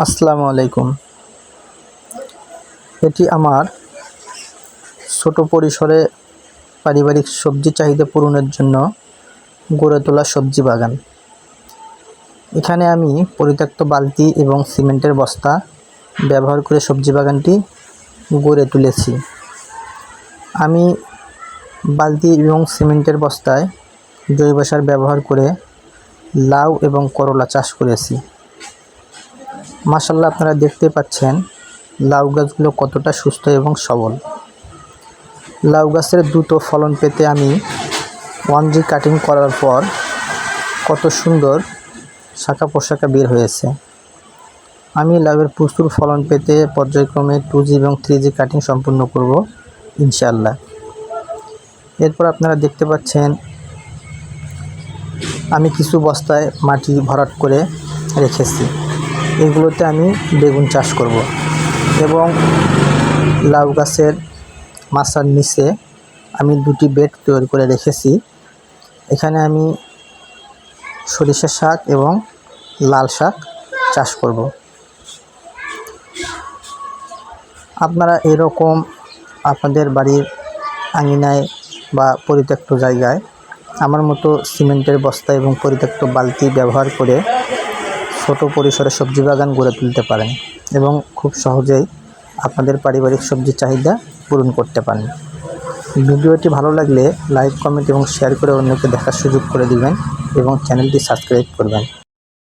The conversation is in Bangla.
আসসালামু আলাইকুম। এটি আমার ছোট পরিসরে পারিবারিক সবজি চাহিদা পূরণের জন্য গড়ে তোলা সবজি বাগান। এখানে আমি পরিত্যক্ত বালতি এবং সিমেন্টের বস্তা ব্যবহার করে সবজি বাগানটি গড়ে তুলেছি। আমি বালতি এবং সিমেন্টের বস্তায় জৈব সার ব্যবহার করে লাউ এবং করলা চাষ করেছি। মাসাল্লাহ আপনারা দেখতে পাচ্ছেন লাউ গাছগুলো কতটা সুস্থ এবং সবল। লাউ গাছের দ্রুত ফলন পেতে আমি ওয়ান জি কাটিং করার পর কত সুন্দর শাখা পোশাকা বের হয়েছে। আমি লাউয়ের প্রচুর ফলন পেতে পর্যায়ক্রমে টু জি এবং থ্রি জি কাটিং সম্পূর্ণ করব ইনশাল্লাহ এরপর আপনারা দেখতে পাচ্ছেন আমি কিছু বস্তায় মাটি ভরাট করে রেখেছি। এগুলোতে আমি বেগুন চাষ করব। এবং লাউ গাছের মাচার নিচে আমি দুটি বেড তৈরি করে রেখেছি। এখানে আমি সরিষা শাক এবং লাল শাক চাষ করব। আপনারা এরকম আপনাদের বাড়ির আঙিনায় বা পরিত্যক্ত জায়গায় আমার মতো সিমেন্টের বস্তা এবং পরিত্যক্ত বালতি ব্যবহার করে ছোট পরিসরে সবজি বাগান গড়ে তুলতে পারেন এবং খুব সহজেই আপনাদের পারিবারিক সবজির চাহিদা পূরণ করতে পারেন। ভিডিওটি ভালো লাগলে লাইক, কমেন্ট এবং শেয়ার করে অন্যকে দেখার সুযোগ করে দিবেন এবং চ্যানেলটি সাবস্ক্রাইব করবেন।